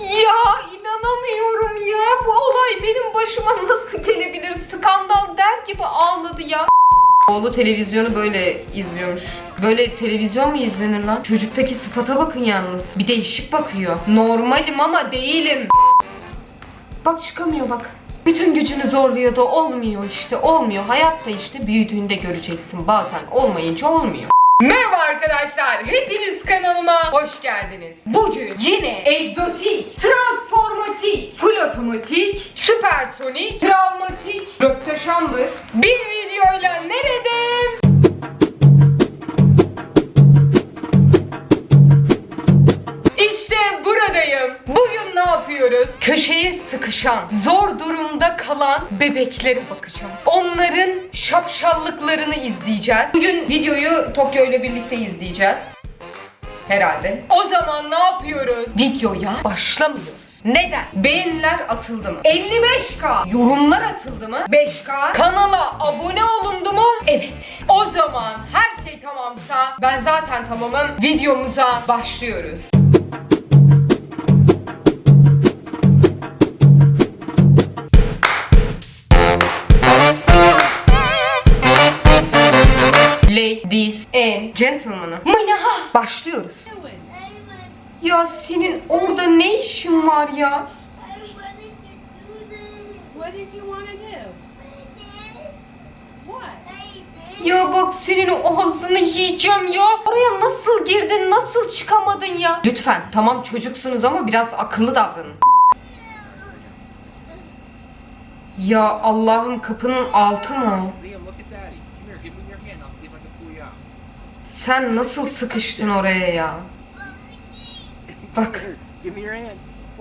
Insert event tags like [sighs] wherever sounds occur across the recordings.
Ya inanamıyorum ya. Bu olay benim başıma nasıl gelebilir? Skandal der gibi ağladı ya. Oğlu televizyonu böyle izliyormuş. Böyle televizyon mu izlenir lan? Çocuktaki sıfata bakın yalnız. Bir değişik bakıyor. Normalim ama değilim. Bak çıkamıyor bak. Bütün gücünü zorluyor da olmuyor işte olmuyor. Hayatta işte büyüdüğünde göreceksin bazen olmayınca olmuyor. Merhaba arkadaşlar, hepiniz kanalıma hoş geldiniz. Bugün yine egzotik, transformatik, full otomatik, süpersonik, travmatik, röpteşambır bir videoyla neredeyim? Köşeye sıkışan, zor durumda kalan bebeklere bakacağız. Onların şapşallıklarını izleyeceğiz. Bugün videoyu Tokyo ile birlikte izleyeceğiz. Herhalde. O zaman ne yapıyoruz? Videoya başlamıyoruz. Neden? Beğeniler atıldı mı? 55k. Yorumlar atıldı mı? 5k. Kanala abone olundu mu? Evet. O zaman her şey tamamsa ben zaten tamamım. Videomuza başlıyoruz. Gentlemen. Mayna başlıyoruz. Ya senin orada ne işin var ya? What did you want to do? What? Ya bak senin o ağzını yiyeceğim ya. Oraya nasıl girdin, nasıl çıkamadın ya? Lütfen tamam çocuksunuz ama biraz akıllı davranın. Ya Allah'ım kapının altı mı? Sen nasıl sıkıştın oraya ya? Bak.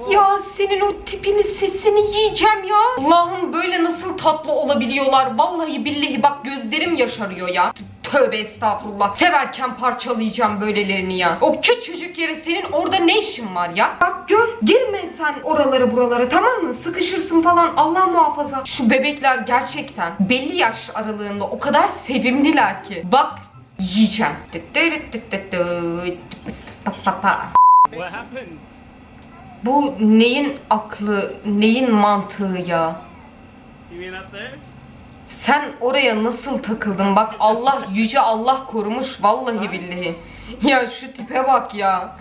Ya senin o tipini sesini yiyeceğim ya. Allah'ım böyle nasıl tatlı olabiliyorlar. Vallahi billahi bak gözlerim yaşarıyor ya. Tövbe estağfurullah. Severken parçalayacağım böylelerini ya. O küçücük yere senin orada ne işin var ya? Bak gör girme sen oralara buralara tamam mı? Sıkışırsın falan Allah muhafaza. Şu bebekler gerçekten belli yaş aralığında o kadar sevimliler ki. Bak yiyeceğim. What happened? Bu neyin aklı, neyin mantığı ya? Sen oraya nasıl takıldın? Bak Allah yüce Allah korumuş vallahi billahi. Ya şu tipe bak ya.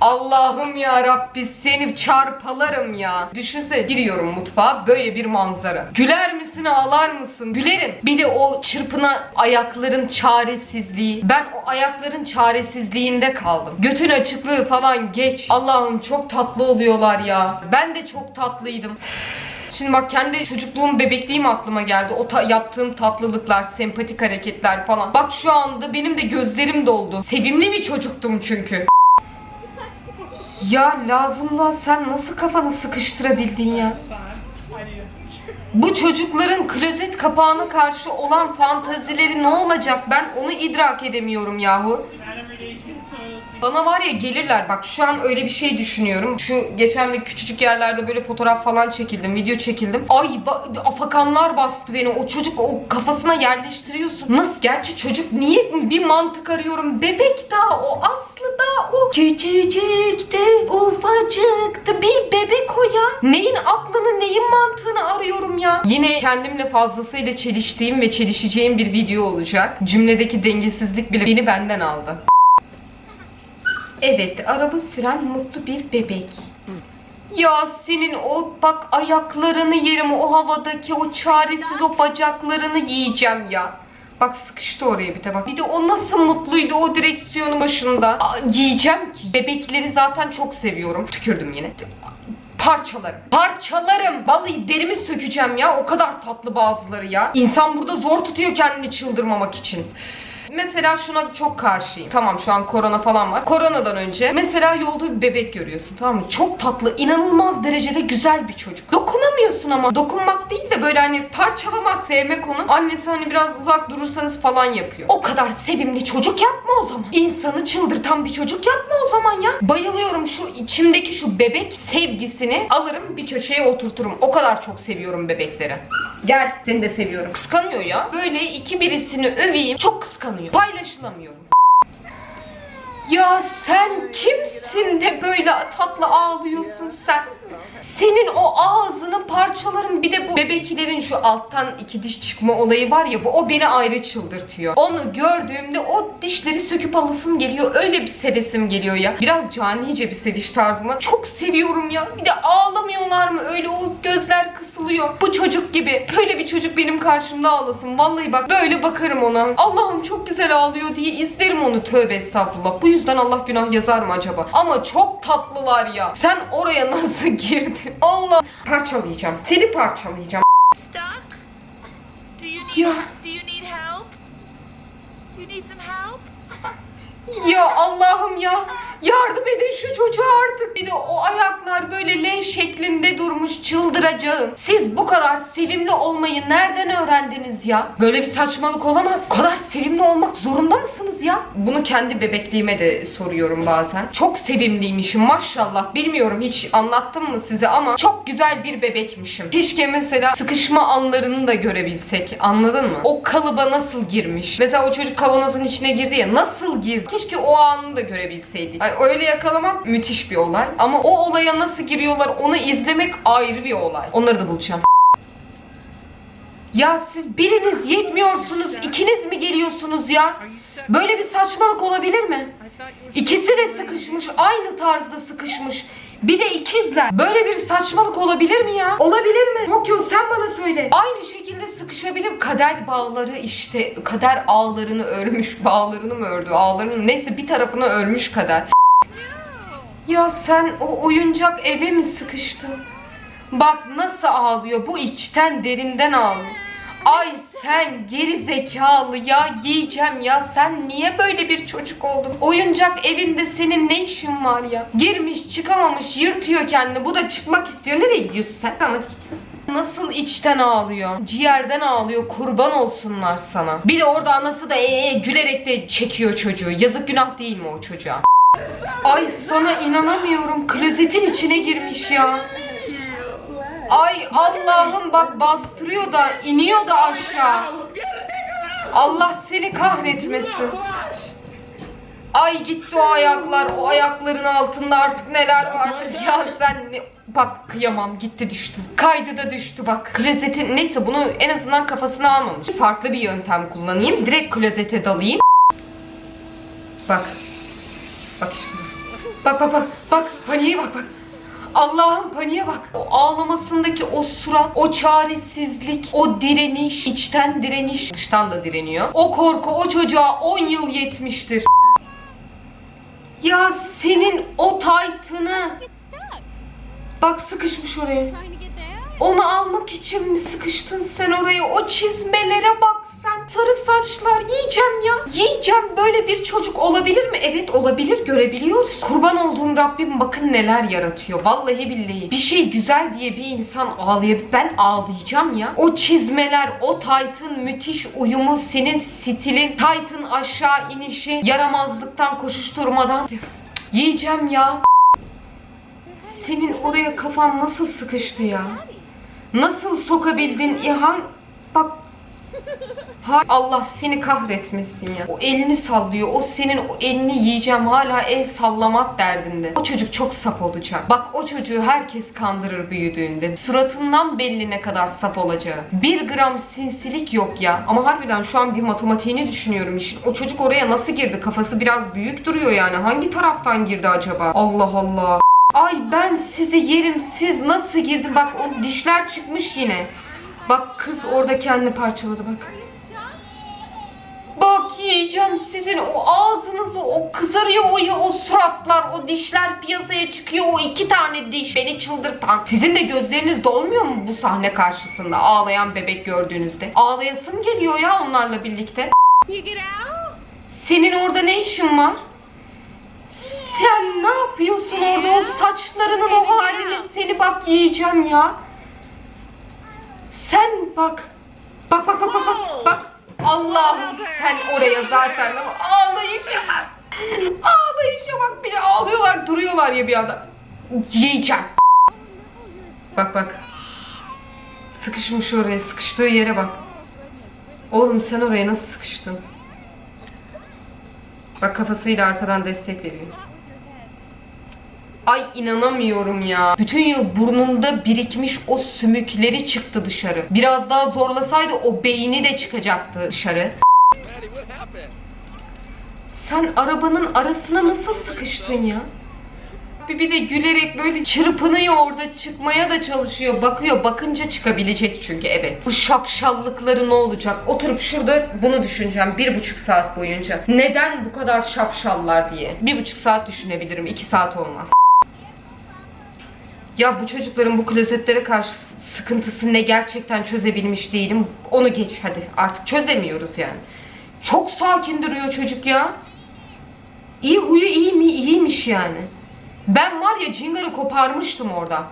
Allah'ım ya Rabbi seni çarpalarım ya. Düşünsene giriyorum mutfağa böyle bir manzara. Güler misin ağlar mısın? Gülerim. Bir de o çırpına ayakların çaresizliği. Ben o ayakların çaresizliğinde kaldım. Götün açıklığı falan geç. Allah'ım çok tatlı oluyorlar ya. Ben de çok tatlıydım. [sighs] Şimdi bak kendi çocukluğum, bebekliğim aklıma geldi. O ta- yaptığım tatlılıklar, sempatik hareketler falan. Bak şu anda benim de gözlerim doldu. Sevimli bir çocuktum çünkü. Ya lazımla sen nasıl kafanı sıkıştırabildin ya? Bu çocukların klozet kapağına karşı olan fantazileri ne olacak? Ben onu idrak edemiyorum yahu. Bana var ya gelirler bak şu an öyle bir şey düşünüyorum. Şu geçen de küçücük yerlerde böyle fotoğraf falan çekildim, video çekildim. Ay ba- afakanlar bastı beni. O çocuk o kafasına yerleştiriyorsun. Nasıl? Gerçi çocuk niye bir mantık arıyorum. Bebek daha o aslı da o. Küçücüktü, ufacıktı bir bebek o ya. Neyin aklını, neyin mantığını arıyorum ya. Yine kendimle fazlasıyla çeliştiğim ve çelişeceğim bir video olacak. Cümledeki dengesizlik bile beni benden aldı. Evet, araba süren mutlu bir bebek. Ya senin o bak ayaklarını yerim, o havadaki o çaresiz o bacaklarını yiyeceğim ya. Bak sıkıştı oraya bir de bak. Bir de o nasıl mutluydu o direksiyonun başında. Aa, yiyeceğim ki. Bebekleri zaten çok seviyorum. Tükürdüm yine. Parçalarım. Parçalarım. Vallahi derimi sökeceğim ya. O kadar tatlı bazıları ya. İnsan burada zor tutuyor kendini çıldırmamak için. Mesela şuna çok karşıyım. Tamam şu an korona falan var. Koronadan önce mesela yolda bir bebek görüyorsun tamam mı? Çok tatlı, inanılmaz derecede güzel bir çocuk. Dokunamıyorsun ama. Dokunmak değil de böyle hani parçalamak, sevmek onu. Annesi hani biraz uzak durursanız falan yapıyor. O kadar sevimli çocuk yapma o zaman. İnsanı çıldırtan bir çocuk yapma o zaman ya. Bayılıyorum şu içimdeki şu bebek sevgisini alırım bir köşeye oturturum. O kadar çok seviyorum bebekleri. Gel seni de seviyorum. Kıskanıyor ya. Böyle iki birisini öveyim. Çok kıskanıyor. Paylaşılamıyorum. Ya sen kimsin de böyle tatlı ağlıyorsun sen? Senin o ağzının parçaların bir de bu bebeklerin şu alttan iki diş çıkma olayı var ya bu o beni ayrı çıldırtıyor. Onu gördüğümde o dişleri söküp alasım geliyor. Öyle bir sevesim geliyor ya. Biraz canice bir seviş tarzım var. Çok seviyorum ya. Bir de ağlamıyorlar mı? Öyle o gözler kısılıyor. Bu çocuk gibi. Böyle bir çocuk benim karşımda ağlasın. Vallahi bak böyle bakarım ona. Allah'ım çok güzel ağlıyor diye izlerim onu. Tövbe estağfurullah. Bu yüzden Allah günah yazar mı acaba? Ama çok tatlılar ya. Sen oraya [laughs] nasıl girdin? [laughs] Allah. Parçalayacağım. Seni parçalayacağım. Stuck? Do you need do you need help? Do you need some help? Ya Allah'ım ya. Yardım edin şu çocuğa artık. Bir de o ayaklar böyle L şeklinde durmuş çıldıracağım. Siz bu kadar sevimli olmayı nereden öğrendiniz ya? Böyle bir saçmalık olamaz. Bu kadar sevimli olmak zorunda mısınız ya? Bunu kendi bebekliğime de soruyorum bazen. Çok sevimliymişim maşallah. Bilmiyorum hiç anlattım mı size ama çok güzel bir bebekmişim. Keşke mesela sıkışma anlarını da görebilsek. Anladın mı? O kalıba nasıl girmiş? Mesela o çocuk kavanozun içine girdi ya nasıl girdi? Keşke o anı da görebilseydik. Ay, öyle yakalamak müthiş bir olay. Ama o olaya nasıl giriyorlar onu izlemek ayrı bir olay. Onları da bulacağım. Ya siz biriniz yetmiyorsunuz, ikiniz mi geliyorsunuz ya? Böyle bir saçmalık olabilir mi? İkisi de sıkışmış, aynı tarzda sıkışmış. Bir de ikizler. Böyle bir saçmalık olabilir mi ya? Olabilir mi? Tokyo sen bana söyle. Aynı şekilde sıkışabilir. Kader bağları işte, kader ağlarını örmüş. [laughs] Bağlarını mı ördü? Ağlarını neyse bir tarafını örmüş kader. Ya sen o oyuncak eve mi sıkıştın? Bak nasıl ağlıyor. Bu içten derinden ağlıyor. Ay sen geri zekalı ya yiyeceğim ya sen niye böyle bir çocuk oldun? Oyuncak evinde senin ne işin var ya? Girmiş çıkamamış yırtıyor kendini bu da çıkmak istiyor. Nereye gidiyorsun sen? Tamam. Nasıl içten ağlıyor? Ciğerden ağlıyor. Kurban olsunlar sana. Bir de orada anası da ee gülerek de çekiyor çocuğu. Yazık günah değil mi o çocuğa? Ay sana inanamıyorum. Klozetin içine girmiş ya. Ay Allah'ım bak bastırıyor da iniyor da aşağı. Allah seni kahretmesin. Ay gitti o ayaklar. O ayakların altında artık neler vardır ya sen ne... Bak kıyamam gitti düştü. Kaydı da düştü bak. Klozetin neyse bunu en azından kafasına almamış. Farklı bir yöntem kullanayım. Direkt klozete dalayım. Bak. Bak işte. Bak bak bak. Bak paniğe bak bak. Allah'ım paniğe bak. O ağlamasındaki o surat, o çaresizlik, o direniş, içten direniş, dıştan da direniyor. O korku o çocuğa 10 yıl yetmiştir. Ya senin o taytını bak sıkışmış oraya. Onu almak için mi sıkıştın sen oraya? O çizmelere bak sen. Sarı saçlar yiyeceğim ya. Yiyeceğim. Böyle bir çocuk olabilir mi? Evet olabilir. Görebiliyoruz. Kurban olduğum Rabbim bakın neler yaratıyor. Vallahi billahi. Bir şey güzel diye bir insan ağlayabilir. Ben ağlayacağım ya. O çizmeler, o Titan müthiş uyumu, senin stilin, Titan aşağı inişi, yaramazlıktan, koşuşturmadan. Yiyeceğim ya. Senin oraya kafan nasıl sıkıştı ya? Nasıl sokabildin İhan? Bak Ha Allah seni kahretmesin ya. O elini sallıyor. O senin o elini yiyeceğim. Hala el sallamak derdinde. O çocuk çok saf olacak. Bak o çocuğu herkes kandırır büyüdüğünde. Suratından belli ne kadar saf olacağı. Bir gram sinsilik yok ya. Ama harbiden şu an bir matematiğini düşünüyorum işin. O çocuk oraya nasıl girdi? Kafası biraz büyük duruyor yani. Hangi taraftan girdi acaba? Allah Allah. Ay ben sizi yerim. Siz nasıl girdi? Bak o dişler çıkmış yine. Bak kız orada kendini parçaladı bak. Yiyeceğim sizin o ağzınızı, o kızarıyor o, o suratlar, o dişler piyasaya çıkıyor, o iki tane diş beni çıldırtan. Sizin de gözleriniz dolmuyor mu bu sahne karşısında ağlayan bebek gördüğünüzde? Ağlayasım geliyor ya onlarla birlikte. Senin orada ne işin var? Sen ne yapıyorsun orada o saçlarının o halini seni bak yiyeceğim ya. Sen. Bak bak bak bak bak. bak. Allah'ım sen oraya zaten ağlayışa. Ağlayışa bak bir de ağlıyorlar duruyorlar ya bir anda. Yiyeceğim. Bak bak. Sıkışmış oraya sıkıştığı yere bak. Oğlum sen oraya nasıl sıkıştın? Bak kafasıyla arkadan destek veriyor. Ay inanamıyorum ya. Bütün yıl burnunda birikmiş o sümükleri çıktı dışarı. Biraz daha zorlasaydı o beyni de çıkacaktı dışarı. Sen arabanın arasına nasıl sıkıştın ya? Bir bir de gülerek böyle çırpınıyor orada çıkmaya da çalışıyor. Bakıyor bakınca çıkabilecek çünkü evet. Bu şapşallıkları ne olacak? Oturup şurada bunu düşüneceğim bir buçuk saat boyunca. Neden bu kadar şapşallar diye. Bir buçuk saat düşünebilirim. iki saat olmaz. Ya bu çocukların bu klozetlere karşı sıkıntısı ne gerçekten çözebilmiş değilim. Onu geç hadi. Artık çözemiyoruz yani. Çok sakin duruyor çocuk ya. İyi huyu iyi mi? İyiymiş yani. Ben var ya cingarı koparmıştım orada.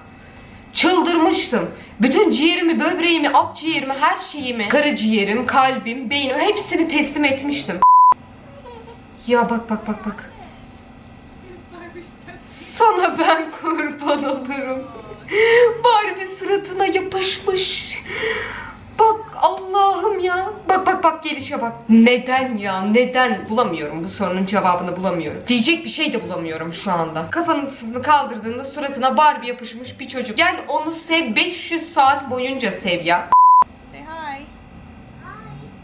Çıldırmıştım. Bütün ciğerimi, böbreğimi, akciğerimi, her şeyimi, karaciğerim, kalbim, beynim hepsini teslim etmiştim. Ya bak bak bak bak. Sana ben kurban olurum. Barbie suratına yapışmış. Bak Allah'ım ya. Bak bak bak gelişe bak. Neden ya? Neden? Bulamıyorum. Bu sorunun cevabını bulamıyorum. Diyecek bir şey de bulamıyorum şu anda. Kafanı kaldırdığında suratına Barbie yapışmış bir çocuk. Gel onu sev 500 saat boyunca sev ya. Say hi.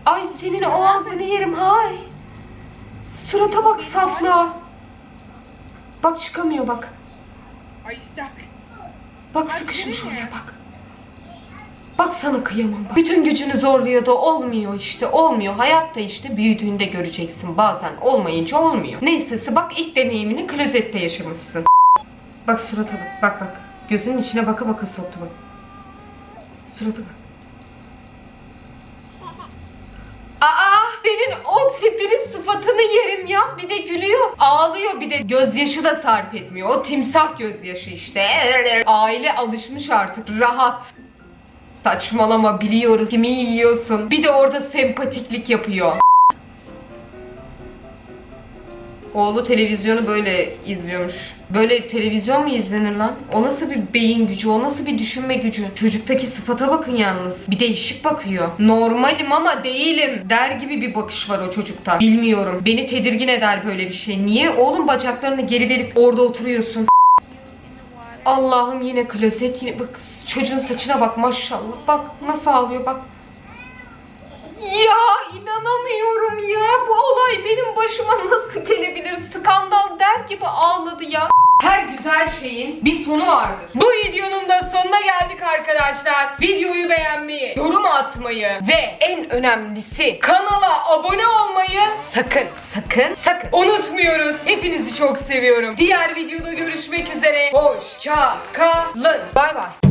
Ay senin o ağzını yerim hay. Surata bak saflığa. Bak çıkamıyor bak. You stuck? Bak sıkışmış oraya bak. Bak sana kıyamam bak. Bütün gücünü zorluyor da olmuyor işte olmuyor. Hayatta işte büyüdüğünde göreceksin bazen olmayınca olmuyor. Neyse bak ilk deneyimini klozette yaşamışsın. Bak surata bak bak bak. Gözünün içine baka baka soktu bak. Surata bak. Aa senin o tipini sıfatını yerim ya. Bir de gülüyor. Ağlıyor bir de gözyaşı da sarf etmiyor. O timsah gözyaşı işte. Aile alışmış artık. Rahat. Saçmalama biliyoruz kimi yiyorsun. Bir de orada sempatiklik yapıyor. Oğlu televizyonu böyle izliyormuş. Böyle televizyon mu izlenir lan? O nasıl bir beyin gücü, o nasıl bir düşünme gücü? Çocuktaki sıfata bakın yalnız. Bir değişik bakıyor. Normalim ama değilim der gibi bir bakış var o çocukta. Bilmiyorum. Beni tedirgin eder böyle bir şey. Niye oğlum bacaklarını geri verip orada oturuyorsun? Allah'ım yine klozet yine bak çocuğun saçına bak maşallah. Bak nasıl ağlıyor bak. Ya inanamıyorum ya. Bu olay benim başıma nasıl gelebilir? Skandal der gibi ağladı ya. Her güzel şeyin bir sonu vardır. Bu videonun da sonuna geldik arkadaşlar. Videoyu beğenmeyi, yorum atmayı ve en önemlisi kanala abone olmayı sakın sakın sakın unutmuyoruz. Hepinizi çok seviyorum. Diğer videoda görüşmek üzere. Hoşça kalın. Bay bay.